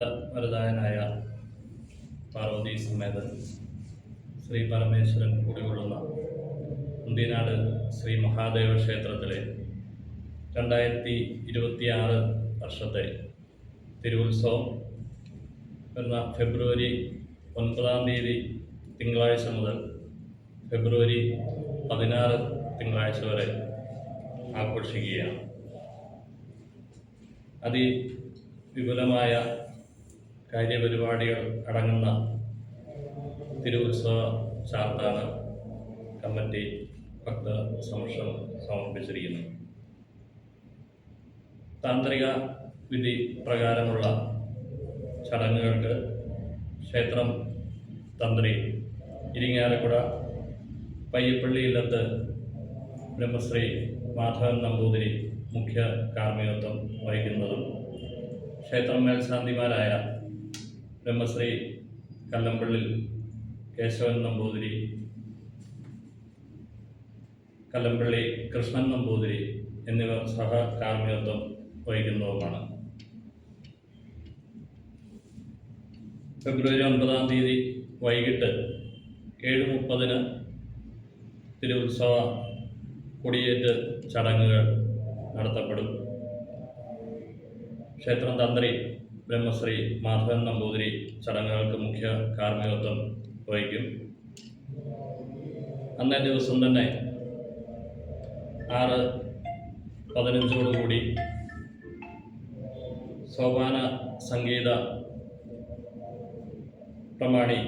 വരദായനായ പാർവതി സമേതൻ ശ്രീ പരമേശ്വരൻ കുടികൊള്ളുന്ന കുന്തിനാട് ശ്രീ മഹാദേവ ക്ഷേത്രത്തിലെ രണ്ടായിരത്തി ഇരുപത്തിയാറ് വർഷത്തെ തിരുവുത്സവം വരുന്ന ഫെബ്രുവരി ഒൻപതാം തീയതി തിങ്കളാഴ്ച മുതൽ ഫെബ്രുവരി പതിനാറ് തിങ്കളാഴ്ച വരെ ആഘോഷിക്കുകയാണ്. അതിവിപുലമായ കാര്യപരിപാടികൾ അടങ്ങുന്ന തിരുവുത്സവ ചാർത്താണ് കമ്മിറ്റി ഭക്ത സമക്ഷം സമർപ്പിച്ചിരിക്കുന്നത് താന്ത്രിക വിധി പ്രകാരമുള്ള ചടങ്ങുകൾക്ക് ക്ഷേത്രം തന്ത്രി ഇരിങ്ങാലക്കുട പയ്യപ്പള്ളി ഇല്ലത്ത് ബ്രഹ്മശ്രീ മാധവൻ നമ്പൂതിരി മുഖ്യ കാർമ്മികത്വം വഹിക്കുന്നതും ക്ഷേത്രം മേൽശാന്തിമാരായ ബ്രഹ്മശ്രീ കല്ലമ്പള്ളിൽ കേശവൻ നമ്പൂതിരി കല്ലമ്പള്ളി കൃഷ്ണൻ നമ്പൂതിരി എന്നിവർ സഹ കാർമ്മികത്വം വഹിക്കുന്നതുമാണ്. ഫെബ്രുവരി ഒൻപതാം തീയതി വൈകിട്ട് ഏഴ് മുപ്പതിന് തിരുവുത്സവ കൊടിയേറ്റ് ചടങ്ങുകൾ നടത്തപ്പെടും. ക്ഷേത്രം തന്ത്രി ബ്രഹ്മശ്രീ മാധവൻ നമ്പൂതിരി ചടങ്ങുകൾക്ക് മുഖ്യ കാർമ്മികത്വം വഹിക്കും. അന്നേ ദിവസം തന്നെ ആറ് പതിനഞ്ചോടുകൂടി സോപാന സംഗീത പ്രമാണി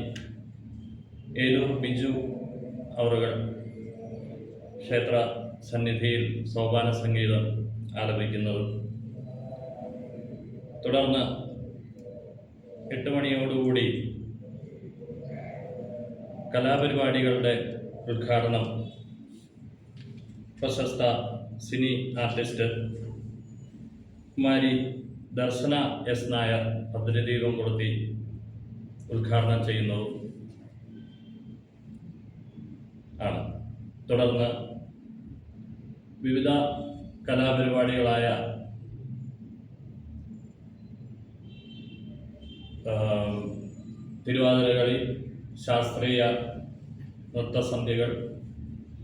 ഏലൂർ ബിജു അവറുകൾ ക്ഷേത്ര സന്നിധിയിൽ സോപാന സംഗീതം ആലപിക്കുന്നത്. തുടർന്ന് എട്ട് മണിയോടുകൂടി കലാപരിപാടികളുടെ ഉദ്ഘാടനം പ്രശസ്ത സിനി ആർട്ടിസ്റ്റ് കുമാരി ദർശന എസ് നായർ ഭദ്രദീപം കൊടുത്തി ഉദ്ഘാടനം ചെയ്യുന്നു ആണ്. തുടർന്ന് വിവിധ കലാപരിപാടികളായ തിരുവാതിരകളി ശാസ്ത്രീയ നൃത്തസന്ധ്യകൾ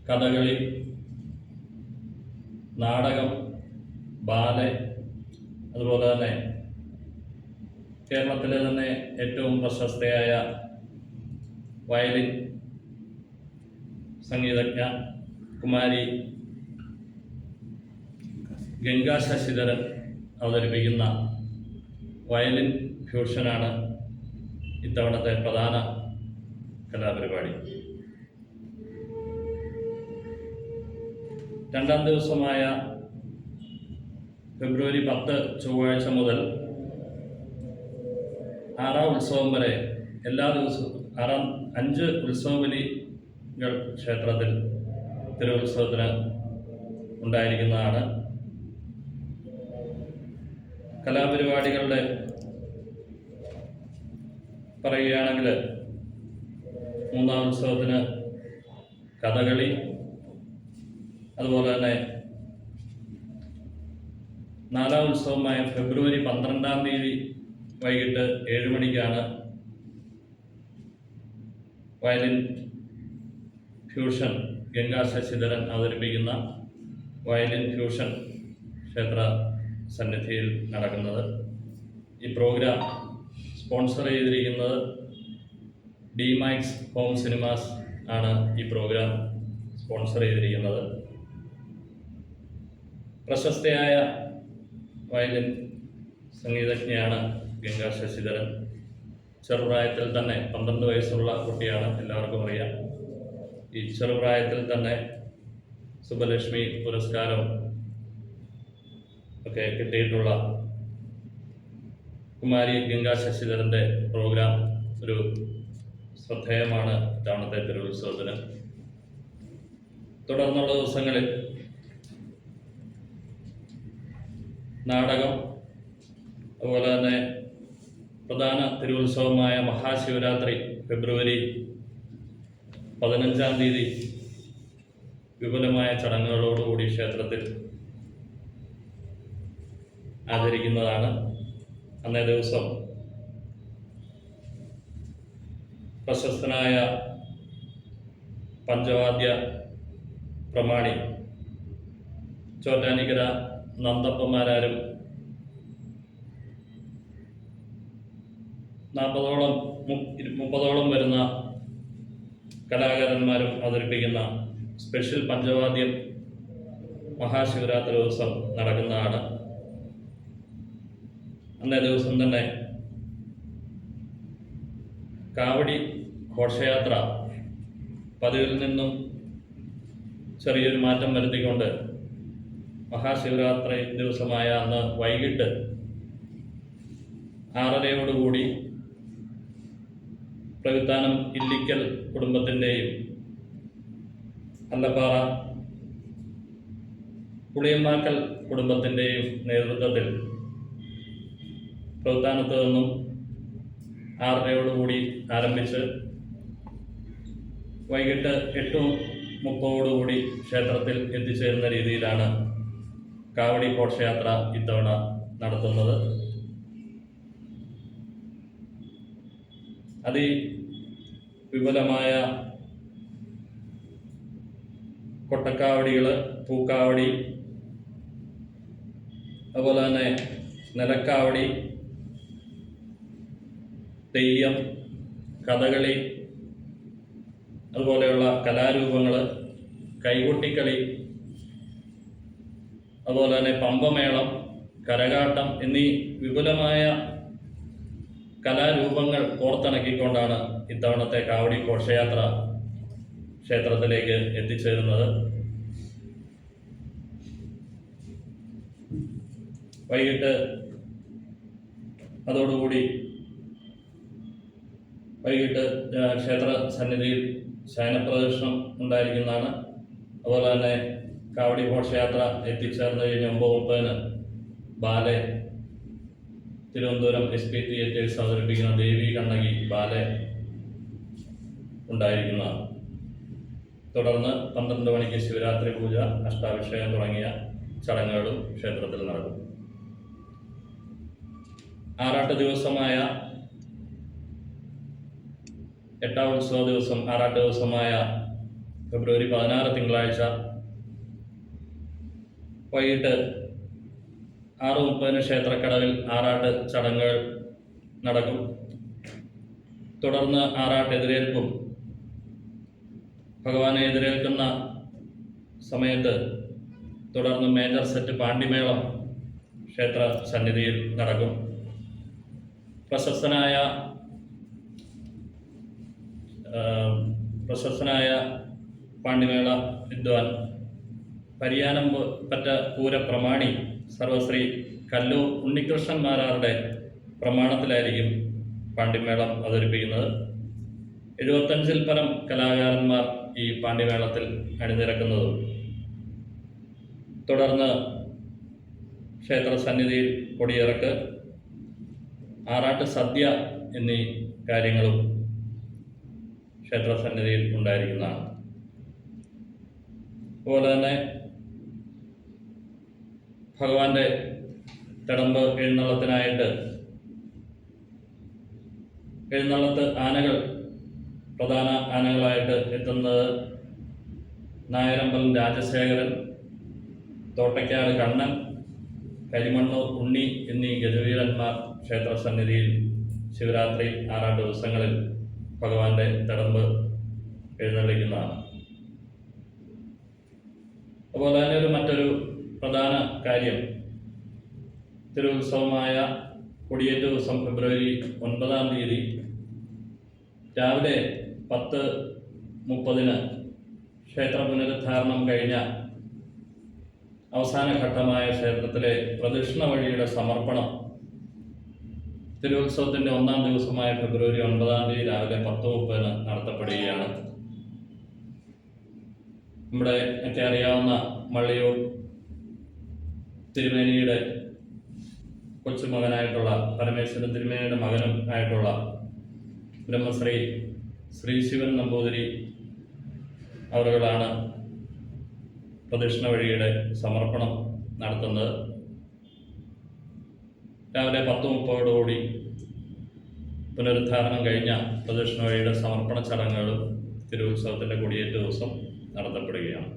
കഥകളി നാടകം ബാലെ അതുപോലെ തന്നെ കേരളത്തിലെ തന്നെ ഏറ്റവും പ്രശസ്തയായ വയലിൻ സംഗീതജ്ഞ കുമാരി ഗംഗാ ശശിധരൻ അവതരിപ്പിക്കുന്ന വയലിൻ ഫ്യൂഷനാണ് ഇത്തവണത്തെ പ്രധാന കലാപരിപാടി. രണ്ടാം ദിവസമായ ഫെബ്രുവരി പത്ത് ചൊവ്വാഴ്ച മുതൽ ആറാം ഉത്സവം വരെ എല്ലാ ദിവസവും ആറാം അഞ്ച് ഉത്സവബലികൾ ക്ഷേത്രത്തിൽ തിരുവുത്സവത്തിന് ഉണ്ടായിരിക്കുന്നതാണ് കലാപരിപാടികളുടെ പറയുകയാണെങ്കിൽ മൂന്നാം ഉത്സവത്തിന് കഥകളി അതുപോലെ തന്നെ നാലാം ഉത്സവമായ ഫെബ്രുവരി പന്ത്രണ്ടാം തീയതി വൈകിട്ട് ഏഴ് മണിക്കാണ് വയലിൻ ഫ്യൂഷൻ ഗംഗാ ശശിധരൻ അവതരിപ്പിക്കുന്ന വയലിൻ ഫ്യൂഷൻ ക്ഷേത്ര സന്നിധിയിൽ നടക്കുന്നത്. ഈ പ്രോഗ്രാം സ്പോൺസർ ചെയ്തിരിക്കുന്നത് ഡിമാക്സ് ഹോം സിനിമാസ് ആണ് ഈ പ്രോഗ്രാം സ്പോൺസർ ചെയ്തിരിക്കുന്നത്. പ്രശസ്തയായ വയലിൻ സംഗീതജ്ഞയാണ് ഗംഗാ ശശിധരൻ. ചെറുപ്രായത്തിൽ തന്നെ പന്ത്രണ്ട് വയസ്സുള്ള കുട്ടിയാണ് എല്ലാവർക്കും അറിയാം. ഈ ചെറുപ്രായത്തിൽ തന്നെ സുബലക്ഷ്മി പുരസ്കാരം ഒക്കെ കിട്ടിയിട്ടുള്ള കുമാരി ഗംഗാ ശശിധരന്റെ പ്രോഗ്രാം ഒരു ശ്രദ്ധേയമാണ് ഇത്തവണത്തെ തിരുവുത്സവത്തിന്. തുടർന്നുള്ള ദിവസങ്ങളിൽ നാടകം അതുപോലെ തന്നെ പ്രധാന തിരുവുത്സവമായ മഹാശിവരാത്രി ഫെബ്രുവരി പതിനഞ്ചാം തീയതി വിപുലമായ ചടങ്ങുകളോടുകൂടി ക്ഷേത്രത്തിൽ ആചരിക്കുന്നതാണ് അന്നേ ദിവസം പ്രശസ്തനായ പഞ്ചവാദ്യ പ്രമാണി ചോറ്റാനിക്കര നന്ദപ്പന്മാരും നാൽപ്പതോളം മുപ്പതോളം വരുന്ന കലാകാരന്മാരും അവതരിപ്പിക്കുന്ന സ്പെഷ്യൽ പഞ്ചവാദ്യം മഹാശിവരാത്രി ദിവസം നടക്കുന്നതാണ്. അന്നേ ദിവസം തന്നെ കാവടി ഘോഷയാത്ര പതിവിൽ നിന്നും ചെറിയൊരു മാറ്റം വരുത്തിക്കൊണ്ട് മഹാശിവരാത്രി ദിവസമായ അന്ന് വൈകിട്ട് ആറരയോടുകൂടി പ്രവിത്താനം ഇല്ലിക്കൽ കുടുംബത്തിന്റെയും അല്ലപ്പാറ പുളിയമ്മാക്കൽ കുടുംബത്തിന്റെയും നേതൃത്വത്തിൽ പ്രവിത്താനത്ത് നിന്നും ആറരയോടുകൂടി ആരംഭിച്ച് വൈകിട്ട് എട്ട് മുപ്പതോടുകൂടി ക്ഷേത്രത്തിൽ എത്തിച്ചേരുന്ന രീതിയിലാണ് കാവടി ഘോഷയാത്ര ഇത്തവണ നടത്തുന്നത്. അതി വിപുലമായ കൊട്ടക്കാവടികൾ പൂക്കാവടി അതുപോലെ തന്നെ നിലക്കാവടി തെയ്യം കഥകളി അതുപോലെയുള്ള കലാരൂപങ്ങൾ കൈകൊട്ടിക്കളി അതുപോലെ തന്നെ പമ്പമേളം കരകാട്ടം എന്നീ വിപുലമായ കലാരൂപങ്ങൾ കോർത്തിണക്കിക്കൊണ്ടാണ് ഇത്തവണത്തെ കാവടി ഘോഷയാത്ര ക്ഷേത്രത്തിലേക്ക് എത്തിച്ചേരുന്നത്. വൈകിട്ട് അതോടുകൂടി വൈകിട്ട് ക്ഷേത്ര സന്നിധിയിൽ ശയനപ്രദർശനം ഉണ്ടായിരിക്കുന്നതാണ്. അതുപോലെ തന്നെ കാവടി ഘോഷയാത്ര എത്തിച്ചേർന്ന് കഴിഞ്ഞ് ഒമ്പത് മുപ്പതിന് ballet Thiruvananthapuram S P theatres അവതരിപ്പിക്കുന്ന ദേവി കണ്ണകി ബാലെ ഉണ്ടായിരിക്കുന്നതാണ്. തുടർന്ന് പന്ത്രണ്ട് മണിക്ക് ശിവരാത്രി പൂജ അഷ്ടാഭിഷേകം തുടങ്ങിയ ചടങ്ങുകളും ക്ഷേത്രത്തിൽ നടക്കും. ആറാട്ട് ദിവസമായ എട്ടാം ഉത്സവ ദിവസം ആറാം ദിവസമായ ഫെബ്രുവരി പതിനാറ് തിങ്കളാഴ്ച വൈകിട്ട് ആറ് മുപ്പതിന് ക്ഷേത്രക്കടവിൽ ആറാട്ട് ചടങ്ങുകൾ നടക്കും. തുടർന്ന് ആറാട്ട് എതിരേൽക്കും ഭഗവാനെ എതിരേൽക്കുന്ന സമയത്ത് തുടർന്ന് മേജർ സെറ്റ് പാണ്ടിമേളം ക്ഷേത്ര സന്നിധിയിൽ നടക്കും. പ്രശസ്തനായ പ്രശസ്തനായ പാണ്ഡിമേള വിദ്വാൻ പരിയാനം പറ്റ പൂര പ്രമാണി സർവശ്രീ കല്ലൂർ ഉണ്ണികൃഷ്ണൻ മാരാറുടെ പ്രമാണത്തിലായിരിക്കും പാണ്ഡിമേളം അവതരിപ്പിക്കുന്നത്. എഴുപത്തഞ്ചിൽ പരം കലാകാരന്മാർ ഈ പാണ്ഡിമേളത്തിൽ അണിനിരക്കുന്നതും. തുടർന്ന് ക്ഷേത്ര സന്നിധിയിൽ കൊടിയിറക്ക് ആറാട്ട് സദ്യ എന്നീ കാര്യങ്ങളും ക്ഷേത്ര സന്നിധിയിൽ ഉണ്ടായിരിക്കുന്നതാണ്. അതുപോലെ തന്നെ ഭഗവാന്റെ തിടമ്പ് എഴുന്നള്ളത്തിനായിട്ട് എഴുന്നള്ളത്ത് ആനകൾ പ്രധാന ആനകളായിട്ട് എത്തുന്നത് നായരമ്പലം രാജശേഖരൻ തോട്ടയ്ക്കാട് കണ്ണൻ കരിമണ്ണൂർ ഉണ്ണി എന്നീ ഗജവീരന്മാർ ക്ഷേത്രസന്നിധിയിൽ ശിവരാത്രി ആറാം ദിവസങ്ങളിൽ ഭഗവാന്റെ തടമ്പ് എഴുന്നള്ളിക്കുന്നതാണ്. അതുപോലെ തന്നെ ഒരു മറ്റൊരു പ്രധാന കാര്യം. തിരുവുത്സവമായ കൊടിയേറ്റ് ദിവസം ഫെബ്രുവരി ഒൻപതാം തീയതി രാവിലെ പത്ത് മുപ്പതിന് ക്ഷേത്ര പുനരുദ്ധാരണം കഴിഞ്ഞ അവസാന ഘട്ടമായ ക്ഷേത്രത്തിലെ പ്രദക്ഷിണ വഴിയുടെ സമർപ്പണം തിരുവുത്സവത്തിന്റെ ഒന്നാം ദിവസമായ ഫെബ്രുവരി ഒൻപതാം തീയതി രാവിലെ പത്ത് മുപ്പതിന് നടത്തപ്പെടുകയാണ്. നമ്മുടെ ഒക്കെ അറിയാവുന്ന മള്ളിയൂർ തിരുമേനിയുടെ കൊച്ചുമകനായിട്ടുള്ള പരമേശ്വരൻ തിരുമേനിയുടെ മകനും ആയിട്ടുള്ള ബ്രഹ്മശ്രീ ശ്രീ ശിവൻ നമ്പൂതിരി അവരുകളാണ് പ്രദക്ഷിണ വഴിയുടെ സമർപ്പണം നടത്തുന്നത്. രാവിലെ പത്ത് മുപ്പതോടുകൂടി പുനരുദ്ധാരണം കഴിഞ്ഞ പ്രദക്ഷിണ വഴിയുടെ സമർപ്പണ ചടങ്ങുകളും തിരുവുത്സവത്തിന്റെ കൊടിയേറ്റ ദിവസം നടത്തപ്പെടുകയാണ്.